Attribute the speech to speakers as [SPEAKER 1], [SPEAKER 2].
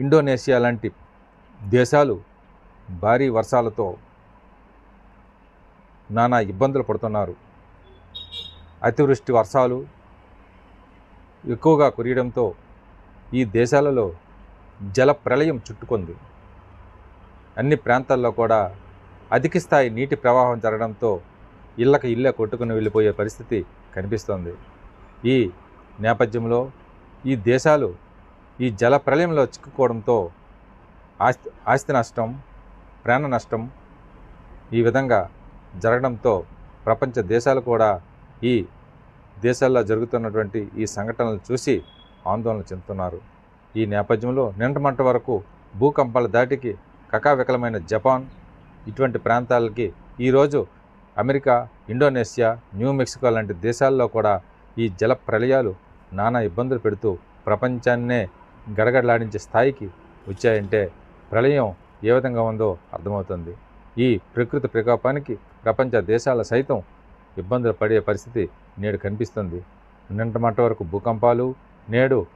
[SPEAKER 1] Indonesia లాంటి దేశాలు భారీ వర్షాలతో నానా ఇబ్బందులు పడుతున్నారు. అతివృష్టి వర్షాలు ఎక్కువగా కురియడంతో ఈ దేశాలలో జల ప్రళయం చుట్టుకుంది. అన్ని ప్రాంతాల్లో కూడా అధిక స్థాయి నీటి ప్రవాహం జరగడంతో ఇళ్ళకి ఇళ్ళే కొట్టుకుని వెళ్ళిపోయే పరిస్థితి కనిపిస్తోంది. ఈ నేపథ్యంలో ఈ దేశాలు ఈ జల ప్రళయంలో చిక్కుకోవడంతో ఆస్తి ఆస్తి నష్టం ప్రాణ నష్టం ఈ విధంగా జరగడంతో ప్రపంచ దేశాలు కూడా ఈ దేశాల్లో జరుగుతున్నటువంటి ఈ సంఘటనలు చూసి ఆందోళన చెందుతున్నారు. ఈ నేపథ్యంలో నింటమంట వరకు భూకంపాల దాటికి కకావికలమైన జపాన్ ఇటువంటి ప్రాంతాలకి ఈరోజు అమెరికా ఇండోనేషియా న్యూ మెక్సికో లాంటి దేశాల్లో కూడా ఈ జల ప్రళయాలు నానా ఇబ్బందులు పెడుతూ ప్రపంచాన్నే గడగడలాడించే స్థాయికి వచ్చాయంటే ప్రళయం ఏ విధంగా ఉందో అర్థమవుతుంది. ఈ ప్రకృతి ప్రకోపానికి ప్రపంచ దేశాల సైతం ఇబ్బందులు పడే పరిస్థితి నేడు కనిపిస్తుంది. నిన్నటి మట్ట వరకు భూకంపాలు నేడు